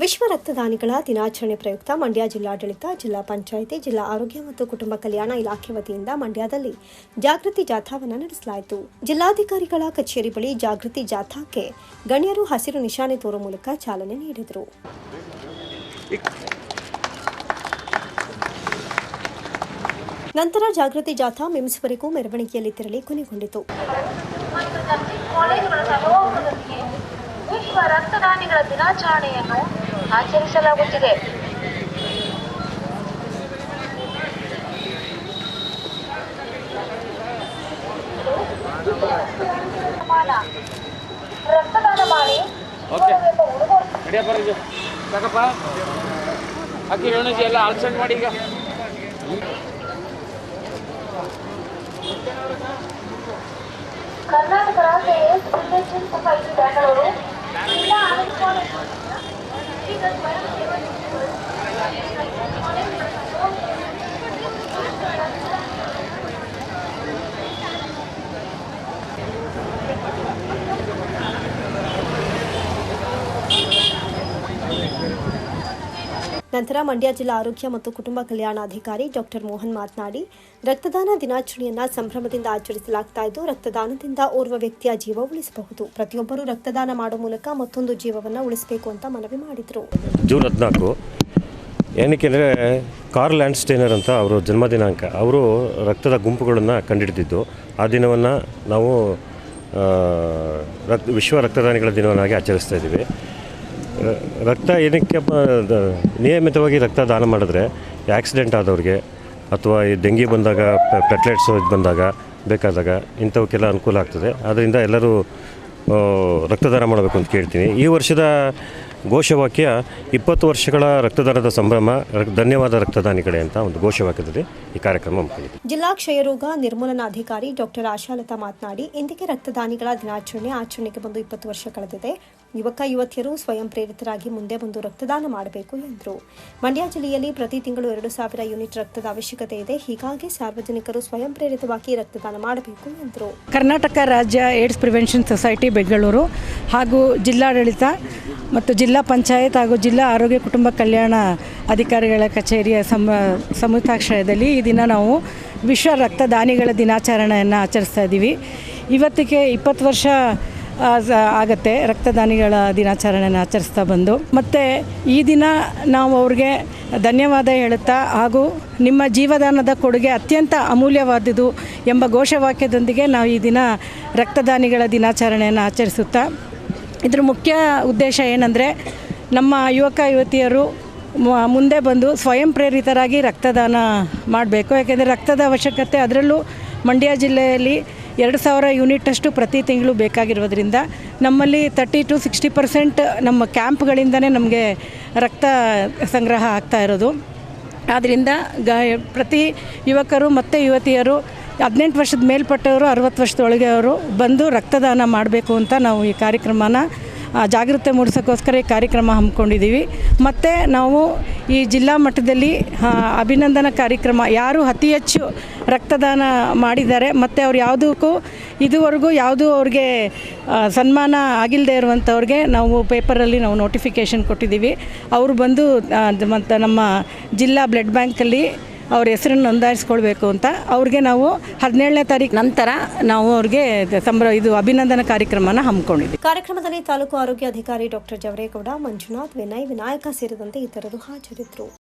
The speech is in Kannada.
ವಿಶ್ವ ರಕ್ತದಾನಿಗಳ ದಿನಾಚರಣೆ ಪ್ರಯುಕ್ತ ಮಂಡ್ಯ ಜಿಲ್ಲಾಡಳಿತ, ಜಿಲ್ಲಾ ಪಂಚಾಯಿತಿ, ಜಿಲ್ಲಾ ಆರೋಗ್ಯ ಮತ್ತು ಕುಟುಂಬ ಕಲ್ಯಾಣ ಇಲಾಖೆ ವತಿಯಿಂದ ಮಂಡ್ಯದಲ್ಲಿ ಜಾಗೃತಿ ಜಾಥಾವನ್ನು ನಡೆಸಲಾಯಿತು. ಜಿಲ್ಲಾಧಿಕಾರಿಗಳ ಕಚೇರಿ ಬಳಿ ಜಾಗೃತಿ ಜಾಥಾಕ್ಕೆ ಗಣ್ಯರು ಹಸಿರು ನಿಶಾನೆ ತೋರುವ ಮೂಲಕ ಚಾಲನೆ ನೀಡಿದರು. ನಂತರ ಜಾಗೃತಿ ಜಾಥಾ ಮಿಮ್ಸ್ವರೆಗೂ ಮೆರವಣಿಗೆಯಲ್ಲಿ ತೆರಳಿ ಕೊನೆಗೊಂಡಿತು. ವಿಶ್ವ ರಕ್ತದಾನಿಗಳ ದಿನಾಚರಣೆಯನ್ನು ಆಚರಿಸಲಾಗುತ್ತಿದೆ ರಕ್ತದಾನ ಮಾಡಿ ಸಾಕಪ್ಪ ಹಾಕಿ ರೇಣುಜಿ ಎಲ್ಲ ಆಲ್ಸೆಂಟ್ ಮಾಡಿ ಈಗ ಕರ್ನಾಟಕ ರಾಜ್ಯ ಬೆಂಗಳೂರು ಜಿಲ್ಲಾ ಆರೋಗ್ಯ ಕಾಲೇಜು ಈಗ ಸ್ವಯಂ ಸೇವಾ ಸಂಸ್ಥೆಗಳು ಕಾಲೇಜುಗಳ ನಂತರ ಮಂಡ್ಯ ಜಿಲ್ಲಾ ಆರೋಗ್ಯ ಮತ್ತು ಕುಟುಂಬ ಕಲ್ಯಾಣಾಧಿಕಾರಿ ಡಾಕ್ಟರ್ ಮೋಹನ್ ಮಾತನಾಡಿ, ರಕ್ತದಾನ ದಿನಾಚರಣೆಯನ್ನು ಸಂಭ್ರಮದಿಂದ ಆಚರಿಸಲಾಗ್ತಾ ಇದ್ದು, ರಕ್ತದಾನದಿಂದ ಓರ್ವ ವ್ಯಕ್ತಿಯ ಜೀವ ಉಳಿಸಬಹುದು. ಪ್ರತಿಯೊಬ್ಬರು ರಕ್ತದಾನ ಮಾಡೋ ಮೂಲಕ ಮತ್ತೊಂದು ಜೀವವನ್ನು ಉಳಿಸಬೇಕು ಅಂತ ಮನವಿ ಮಾಡಿದರು. ಜೂನ್ ಹದಿನಾಲ್ಕು, ಏನಕ್ಕೆ ಅಂದರೆ ಲ್ಯಾಂಡ್ ಸ್ಟೇನರ್ ಅಂತ ಅವರು ಜನ್ಮ ದಿನಾಂಕ ಅವರು ರಕ್ತದ ಗುಂಪುಗಳನ್ನು ಕಂಡುಹಿಡಿದಿದ್ದು ಆ ದಿನವನ್ನು ನಾವು ರಕ್ತ, ವಿಶ್ವ ರಕ್ತದಾನಿಗಳ ದಿನವನ್ನಾಗಿ ಆಚರಿಸ್ತಾ ಇದ್ದೀವಿ. ರಕ್ತ ಏನಕ್ಕೆ ನಿಯಮಿತವಾಗಿ ರಕ್ತ ದಾನ ಮಾಡಿದ್ರೆ ಆಕ್ಸಿಡೆಂಟ್ ಆದವ್ರಿಗೆ ಅಥವಾ ಈ ಡೆಂಗಿ ಬಂದಾಗ ಪ್ಲೆಟ್ಲೆಟ್ಸ್ ಬಂದಾಗ ಬೇಕಾದಾಗ ಇಂಥವಕ್ಕೆಲ್ಲ ಅನುಕೂಲ ಆಗ್ತದೆ. ಆದ್ದರಿಂದ ಎಲ್ಲರೂ ರಕ್ತದಾನ ಮಾಡಬೇಕು ಅಂತ ಕೇಳ್ತೀನಿ. ಈ ವರ್ಷದ ಘೋಷವಾಕ್ಯ, ಇಪ್ಪತ್ತು ವರ್ಷಗಳ ರಕ್ತದಾನದ ಸಂಭ್ರಮ ಧನ್ಯವಾದ ರಕ್ತದಾನಿಗಳೇ ಅಂತ ಒಂದು ಘೋಷವಾಕ್ಯದಲ್ಲಿ ಈ ಕಾರ್ಯಕ್ರಮ ಜಿಲ್ಲಾ ಜಿಲ್ಲಾ ಕ್ಷಯರೋಗ ನಿರ್ಮೂಲನಾಧಿಕಾರಿ ಡಾಕ್ಟರ್ ಆಶಾಲತಾ ಮಾತನಾಡಿ, ಇಂದಿಗೆ ರಕ್ತದಾನಿಗಳ ದಿನಾಚರಣೆ ಆಚರಣೆಗೆ ಬಂದು ಇಪ್ಪತ್ತು ವರ್ಷ ಕಳೆದಿದೆ. ಯುವಕ ಯುವತಿಯರು ಸ್ವಯಂ ಪ್ರೇರಿತರಾಗಿ ಮುಂದೆ ಬಂದು ರಕ್ತದಾನ ಮಾಡಬೇಕು ಎಂದರು. ಮಂಡ್ಯ ಜಿಲ್ಲೆಯಲ್ಲಿ ಪ್ರತಿ ತಿಂಗಳು ಎರಡು ಸಾವಿರ ಯೂನಿಟ್ ರಕ್ತದ ಅವಶ್ಯಕತೆ ಇದೆ. ಹೀಗಾಗಿ ಸಾರ್ವಜನಿಕರು ಸ್ವಯಂ ಪ್ರೇರಿತವಾಗಿ ರಕ್ತದಾನ ಮಾಡಬೇಕು ಎಂದರು. ಕರ್ನಾಟಕ ರಾಜ್ಯ ಏಡ್ಸ್ ಪ್ರಿವೆನ್ಷನ್ ಸೊಸೈಟಿ ಬೆಂಗಳೂರು ಹಾಗೂ ಜಿಲ್ಲಾಡಳಿತ ಮತ್ತು ಜಿಲ್ಲಾ ಪಂಚಾಯತ್ ಹಾಗೂ ಜಿಲ್ಲಾ ಆರೋಗ್ಯ ಕುಟುಂಬ ಕಲ್ಯಾಣ ಅಧಿಕಾರಿಗಳ ಕಚೇರಿಯ ಸಮ ಈ ದಿನ ನಾವು ವಿಶ್ವ ರಕ್ತದಾನಿಗಳ ದಿನಾಚರಣೆಯನ್ನು ಆಚರಿಸ್ತಾ ಇದ್ದೀವಿ. ಇವತ್ತಿಗೆ ಇಪ್ಪತ್ತು ವರ್ಷ ಆಗತ್ತೆ, ರಕ್ತದಾನಿಗಳ ದಿನಾಚರಣೆಯನ್ನು ಆಚರಿಸ್ತಾ ಬಂದು. ಮತ್ತು ಈ ದಿನ ನಾವು ಅವ್ರಿಗೆ ಧನ್ಯವಾದ ಹೇಳುತ್ತಾ, ಹಾಗೂ ನಿಮ್ಮ ಜೀವದಾನದ ಕೊಡುಗೆ ಅತ್ಯಂತ ಅಮೂಲ್ಯವಾದುದು ಎಂಬ ಘೋಷವಾಕ್ಯದೊಂದಿಗೆ ನಾವು ಈ ದಿನ ರಕ್ತದಾನಿಗಳ ದಿನಾಚರಣೆಯನ್ನು ಆಚರಿಸುತ್ತಾ. ಇದ್ರ ಮುಖ್ಯ ಉದ್ದೇಶ ಏನಂದರೆ, ನಮ್ಮ ಯುವಕ ಯುವತಿಯರು ಮುಂದೆ ಬಂದು ಸ್ವಯಂ ಪ್ರೇರಿತರಾಗಿ ರಕ್ತದಾನ ಮಾಡಬೇಕು. ಯಾಕೆಂದರೆ ರಕ್ತದ ಅವಶ್ಯಕತೆ ಅದರಲ್ಲೂ ಮಂಡ್ಯ ಜಿಲ್ಲೆಯಲ್ಲಿ ಎರಡು ಸಾವಿರ ಯೂನಿಟಷ್ಟು ಪ್ರತಿ ತಿಂಗಳು ಬೇಕಾಗಿರೋದ್ರಿಂದ ನಮ್ಮಲ್ಲಿ ತರ್ಟಿ ಟು ಸಿಕ್ಸ್ಟಿ ಪರ್ಸೆಂಟ್ ನಮ್ಮ ಕ್ಯಾಂಪ್ಗಳಿಂದನೇ ನಮಗೆ ರಕ್ತ ಸಂಗ್ರಹ ಆಗ್ತಾ ಇರೋದು. ಆದ್ದರಿಂದ ಗ, ಪ್ರತಿ ಯುವಕರು ಮತ್ತು ಯುವತಿಯರು ಹದಿನೆಂಟು ವರ್ಷದ ಮೇಲ್ಪಟ್ಟವರು, ಅರವತ್ತು ವರ್ಷದೊಳಗೆ ಅವರು ಬಂದು ರಕ್ತದಾನ ಮಾಡಬೇಕು ಅಂತ ನಾವು ಈ ಕಾರ್ಯಕ್ರಮನ ಜಾಗೃತಿ ಮೂಡಿಸೋಕ್ಕೋಸ್ಕರ ಈ ಕಾರ್ಯಕ್ರಮ ಹಮ್ಮಿಕೊಂಡಿದ್ದೀವಿ. ಮತ್ತು ನಾವು ಈ ಜಿಲ್ಲಾ ಮಟ್ಟದಲ್ಲಿ ಅಭಿನಂದನಾ ಕಾರ್ಯಕ್ರಮ, ಯಾರು ಅತಿ ಹೆಚ್ಚು ರಕ್ತದಾನ ಮಾಡಿದ್ದಾರೆ, ಮತ್ತು ಅವ್ರು ಯಾವುದಕ್ಕೂ ಇದುವರೆಗೂ ಯಾವುದೂ ಅವ್ರಿಗೆ ಸನ್ಮಾನ ಆಗಿಲ್ಲದೆ ಇರುವಂಥವ್ರಿಗೆ ನಾವು ಪೇಪರಲ್ಲಿ ನಾವು ನೋಟಿಫಿಕೇಷನ್ ಕೊಟ್ಟಿದ್ದೀವಿ. ಅವರು ಬಂದು ಮತ್ತು ನಮ್ಮ ಜಿಲ್ಲಾ ಬ್ಲಡ್ ಬ್ಯಾಂಕಲ್ಲಿ ಅವ್ರ ಹೆಸರನ್ನು ನೋಂದಾಯಿಸ್ಕೊಳ್ಬೇಕು ಅಂತ ಅವ್ರಿಗೆ ನಾವು ಹದಿನೇಳನೇ ತಾರೀಕು ನಂತರ ನಾವು ಅವ್ರಿಗೆ ಸಂಭ್ರ ಇದು ಅಭಿನಂದನಾ ಕಾರ್ಯಕ್ರಮನ ಹಮ್ಮಿಕೊಂಡಿದ್ದೀವಿ. ಕಾರ್ಯಕ್ರಮದಲ್ಲಿ ತಾಲೂಕು ಆರೋಗ್ಯ ಅಧಿಕಾರಿ ಡಾಕ್ಟರ್ ಜವರೇಗೌಡ, ಮಂಜುನಾಥ್, ವಿನಯ್ ವಿನಾಯಕ ಸೇರಿದಂತೆ ಇತರರು ಹಾಜರಿದ್ದರು.